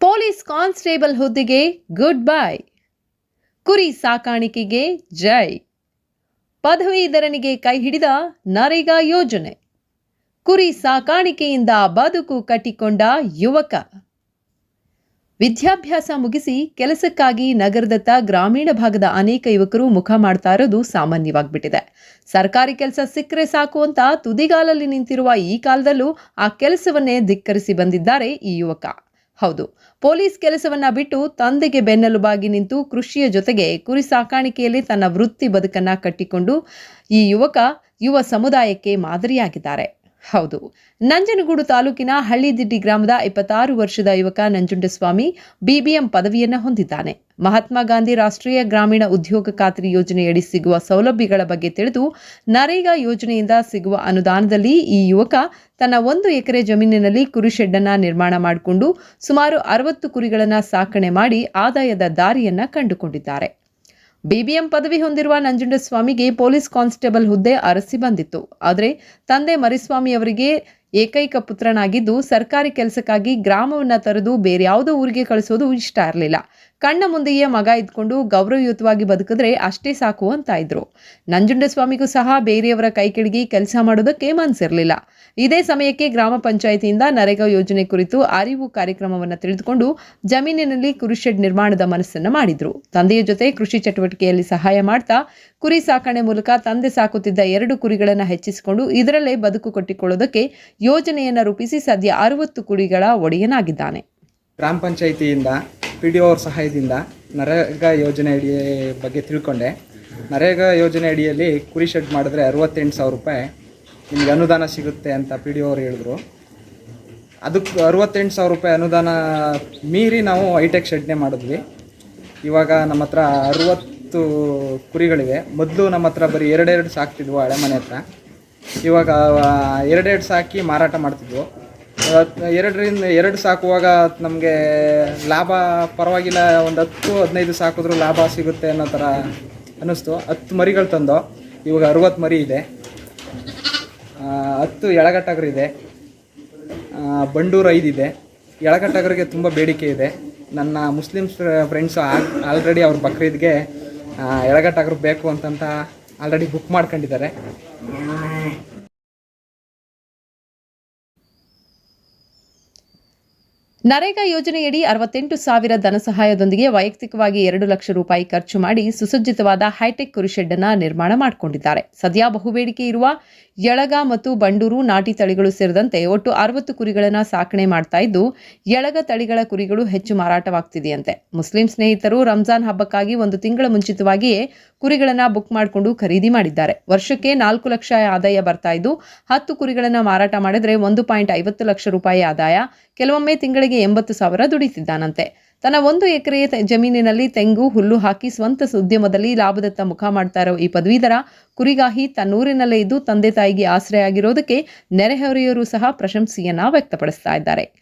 Police constable ಹುದ್ದೆಗೆ good bye. ಕುರಿ ಸಾಕಾಣಿಕೆಗೆ ಜೈ. ಪದವೀಧರನಿಗೆ ಕೈ ಹಿಡಿದ ನರೇಗಾ ಯೋಜನೆ. ಕುರಿ ಸಾಕಾಣಿಕೆಯಿಂದ ಬದುಕು ಕಟ್ಟಿಕೊಂಡ ಯುವಕ. ವಿದ್ಯಾಭ್ಯಾಸ ಮುಗಿಸಿ ಕೆಲಸಕ್ಕಾಗಿ ನಗರದತ್ತ ಗ್ರಾಮೀಣ ಭಾಗದ ಅನೇಕ ಯುವಕರು ಮುಖ ಮಾಡ್ತಾ ಇರೋದು ಸಾಮಾನ್ಯವಾಗ್ಬಿಟ್ಟಿದೆ. ಸರ್ಕಾರಿ ಕೆಲಸ ಸಿಕ್ಕರೆ ಸಾಕು ಅಂತ ತುದಿಗಾಲಲ್ಲಿ ನಿಂತಿರುವ ಈ ಕಾಲದಲ್ಲೂ ಆ ಕೆಲಸವನ್ನೇ ಧಿಕ್ಕರಿಸಿ ಬಂದಿದ್ದಾರೆ ಈ ಯುವಕ. ಹೌದು. ಪೊಲೀಸ್ ಕೆಲಸವನ್ನ ಬಿಟ್ಟು ತಂದೆಗೆ ಬೆನ್ನೆಲುಬಾಗಿ ನಿಂತು ಕೃಷಿಯ ಜೊತೆಗೆ ಕುರಿ ಸಾಕಾಣಿಕೆಯಲ್ಲಿ ತನ್ನ ವೃತ್ತಿ ಬದುಕನ್ನ ಕಟ್ಟಿಕೊಂಡು ಈ ಯುವಕ ಯುವ ಸಮುದಾಯಕ್ಕೆ ಮಾದರಿಯಾಗಿದ್ದಾರೆ. ಹೌದು. ನಂಜನಗೂಡು ತಾಲೂಕಿನ ಹಳ್ಳಿದಿಡ್ಡಿ ಗ್ರಾಮದ ಇಪ್ಪತ್ತಾರು ವರ್ಷದ ಯುವಕ ನಂಜುಂಡಸ್ವಾಮಿ ಬಿಬಿಎಂ ಪದವಿಯನ್ನು ಹೊಂದಿದ್ದಾನೆ. ಮಹಾತ್ಮ ಗಾಂಧಿ ರಾಷ್ಟ್ರೀಯ ಗ್ರಾಮೀಣ ಉದ್ಯೋಗ ಖಾತ್ರಿ ಯೋಜನೆಯಡಿ ಸಿಗುವ ಸೌಲಭ್ಯಗಳ ಬಗ್ಗೆ ತಿಳಿದು ನರೇಗಾ ಯೋಜನೆಯಿಂದ ಸಿಗುವ ಅನುದಾನದಲ್ಲಿ ಈ ಯುವಕ ತನ್ನ ಒಂದು ಎಕರೆ ಜಮೀನಿನಲ್ಲಿ ಕುರಿ ಶೆಡ್ಡನ್ನು ನಿರ್ಮಾಣ ಮಾಡಿಕೊಂಡು ಸುಮಾರು ಅರವತ್ತು ಕುರಿಗಳನ್ನು ಸಾಕಣೆ ಮಾಡಿ ಆದಾಯದ ದಾರಿಯನ್ನು ಕಂಡುಕೊಂಡಿದ್ದಾರೆ. ಬಿಬಿಎಂ ಪದವಿ ಹೊಂದಿರುವ ನಂಜುಂಡಸ್ವಾಮಿಗೆ ಪೊಲೀಸ್ ಕಾನ್ಸ್ಟೇಬಲ್ ಹುದ್ದೆ ಅರಸಿ ಬಂದಿತ್ತು. ಆದರೆ ತಂದೆ ಮರಿಸ್ವಾಮಿ ಅವರಿಗೆ ಏಕೈಕ ಪುತ್ರನಾಗಿದ್ದು ಸರ್ಕಾರಿ ಕೆಲಸಕ್ಕಾಗಿ ಗ್ರಾಮವನ್ನು ತೊರೆದು ಬೇರೆ ಯಾವುದೋ ಊರಿಗೆ ಕಳಿಸೋದು ಇಷ್ಟ ಇರಲಿಲ್ಲ. ಕಣ್ಣ ಮುಂದೆಯೇ ಮಗ ಇದ್ಕೊಂಡು ಗೌರವಯುತವಾಗಿ ಬದುಕಿದ್ರೆ ಅಷ್ಟೇ ಸಾಕು ಅಂತ ಇದ್ರು. ನಂಜುಂಡಸ್ವಾಮಿಗೂ ಸಹ ಬೇರೆಯವರ ಕೈ ಕೆಳಗಿ ಕೆಲಸ ಮಾಡೋದಕ್ಕೆ ಮನಸ್ಸಿರಲಿಲ್ಲ ಇದೇ ಸಮಯಕ್ಕೆ ಗ್ರಾಮ ಪಂಚಾಯಿತಿಯಿಂದ ನರೇಗಾ ಯೋಜನೆ ಕುರಿತು ಅರಿವು ಕಾರ್ಯಕ್ರಮವನ್ನು ತಿಳಿದುಕೊಂಡು ಜಮೀನಿನಲ್ಲಿ ಕುರಿ ಶೆಡ್ ನಿರ್ಮಾಣದ ಮನಸ್ಸನ್ನು ಮಾಡಿದ್ರು. ತಂದೆಯ ಜೊತೆ ಕೃಷಿ ಚಟುವಟಿಕೆಯಲ್ಲಿ ಸಹಾಯ ಮಾಡ್ತಾ ಕುರಿ ಸಾಕಣೆ ಮೂಲಕ ತಂದೆ ಸಾಕುತ್ತಿದ್ದ ಎರಡು ಕುರಿಗಳನ್ನು ಹೆಚ್ಚಿಸಿಕೊಂಡು ಇದರಲ್ಲೇ ಬದುಕು ಕಟ್ಟಿಕೊಳ್ಳೋದಕ್ಕೆ ಯೋಜನೆಯನ್ನು ರೂಪಿಸಿ ಸದ್ಯ ಅರವತ್ತು ಕುರಿಗಳ ಒಡೆಯನಾಗಿದ್ದಾನೆ. ಗ್ರಾಮ ಪಂಚಾಯಿತಿಯಿಂದ ಪಿ ಡಿ ಅವ್ರ ಸಹಾಯದಿಂದ ನರೇಗಾ ಯೋಜನೆ ಅಡಿ ಬಗ್ಗೆ ತಿಳ್ಕೊಂಡೆ. ನರೇಗಾ ಯೋಜನೆ ಅಡಿಯಲ್ಲಿ ಕುರಿ ಶೆಡ್ ಮಾಡಿದ್ರೆ ಅರವತ್ತೆಂಟು ಸಾವಿರ ರೂಪಾಯಿ ನಿಮಗೆ ಅನುದಾನ ಸಿಗುತ್ತೆ ಅಂತ ಪಿ ಡಿ ಅವ್ರು ಹೇಳಿದ್ರು. ಅದಕ್ಕೆ ಅರವತ್ತೆಂಟು ಸಾವಿರ ರೂಪಾಯಿ ಅನುದಾನ ಮೀರಿ ನಾವು ಹೈಟೆಕ್ ಶೆಡ್ನೇ ಮಾಡಿದ್ವಿ. ಇವಾಗ ನಮ್ಮ ಹತ್ರ ಅರುವತ್ತು ಕುರಿಗಳಿವೆ. ಮೊದಲು ನಮ್ಮ ಹತ್ರ ಬರೀ ಎರಡೆರಡು ಸಾಕ್ತಿದ್ವು ಹಳೆ ಮನೆ ಹತ್ರ. ಇವಾಗ ಎರಡೆರಡು ಸಾಕಿ ಮಾರಾಟ ಮಾಡ್ತಿದ್ವು. ಎರಡರಿಂದ, ಎರಡು ಸಾಕುವಾಗ ನಮಗೆ ಲಾಭ ಪರವಾಗಿಲ್ಲ, ಒಂದು ಹತ್ತು, ಹದಿನೈದು ಸಾಕಿದ್ರು ಲಾಭ ಸಿಗುತ್ತೆ ಅನ್ನೋ ಥರ ಅನ್ನಿಸ್ತು. ಹತ್ತು ಮರಿಗಳು ತಂದು, ಇವಾಗ ಅರುವತ್ತು ಮರಿ ಇದೆ. ಹತ್ತು ಎಳಗಟ್ಟಗರಿದೆ. ಬಂಡೂರು ಐದಿದೆ ಎಳಗಟ್ಟಗರಿಗೆ ತುಂಬ ಬೇಡಿಕೆ ಇದೆ. ನನ್ನ ಮುಸ್ಲಿಮ್ಸ್ ಫ್ರೆಂಡ್ಸು ಆಲ್ರೆಡಿ ಅವ್ರ ಬಕ್ರೀದ್ಗೆ ಎಳಗಟ್ಟಗರು ಬೇಕು ಅಂತಂತ ಆಲ್ರೆಡಿ ಬುಕ್ ಮಾಡ್ಕೊಂಡಿದ್ದಾರೆ. ನರೇಗಾ ಯೋಜನೆಯಡಿ ಅರವತ್ತೆಂಟು ಸಾವಿರ ಧನ ಸಹಾಯದೊಂದಿಗೆ ವೈಯಕ್ತಿಕವಾಗಿ ಎರಡು ಲಕ್ಷ ರೂಪಾಯಿ ಖರ್ಚು ಮಾಡಿ ಸುಸಜ್ಜಿತವಾದ ಹೈಟೆಕ್ ಕುರಿ ಶೆಡ್ ಅನ್ನ ನಿರ್ಮಾಣ ಮಾಡಿಕೊಂಡಿದ್ದಾರೆ. ಸದ್ಯ ಬಹುಬೇಡಿಕೆ ಇರುವ ಯಳಗ ಮತ್ತು ಬಂಡೂರು ನಾಟಿ ತಳಿಗಳು ಸೇರಿದಂತೆ ಒಟ್ಟು ಅರವತ್ತು ಕುರಿಗಳನ್ನು ಸಾಕಣೆ ಮಾಡ್ತಾ ಇದ್ದು, ಯಳಗ ತಳಿಗಳ ಕುರಿಗಳು ಹೆಚ್ಚು ಮಾರಾಟವಾಗ್ತಿದೆಯಂತೆ. ಮುಸ್ಲಿಂ ಸ್ನೇಹಿತರು ರಂಜಾನ್ ಹಬ್ಬಕ್ಕಾಗಿ ಒಂದು ತಿಂಗಳ ಮುಂಚಿತವಾಗಿಯೇ ಕುರಿಗಳನ್ನು ಬುಕ್ ಮಾಡಿಕೊಂಡು ಖರೀದಿ ಮಾಡಿದ್ದಾರೆ. ವರ್ಷಕ್ಕೆ ನಾಲ್ಕು ಲಕ್ಷ ಆದಾಯ ಬರ್ತಾ ಇದ್ದು, ಹತ್ತು ಕುರಿಗಳನ್ನು ಮಾರಾಟ ಮಾಡಿದ್ರೆ ಒಂದು ಪಾಯಿಂಟ್ ಐವತ್ತು ಲಕ್ಷ ರೂಪಾಯಿ ಆದಾಯ, ಕೆಲವೊಮ್ಮೆ ತಿಂಗಳಿಗೆ ಎಂಬತ್ತು ಸಾವಿರ ದುಡಿತಿದ್ದಾನಂತೆ. ತನ್ನ ಒಂದು ಎಕರೆ ಜಮೀನಿನಲ್ಲಿ ತೆಂಗು, ಹುಲ್ಲು ಹಾಕಿ ಸ್ವಂತ ಉದ್ಯಮದಲ್ಲಿ ಲಾಭದತ್ತ ಮುಖ ಮಾಡ್ತಾ ಇರೋ ಈ ಪದವೀಧರ ಕುರಿಗಾಹಿ ತನ್ನೂರಿನಲ್ಲೇ ಇದ್ದು, ತಂದೆ ತಾಯಿಗೆ ಆಶ್ರಯ ಆಗಿರೋದಕ್ಕೆ ನೆರೆಹೊರೆಯವರು ಸಹ ಪ್ರಶಂಸೆಯನ್ನ ವ್ಯಕ್ತಪಡಿಸ್ತಾ ಇದ್ದಾರೆ.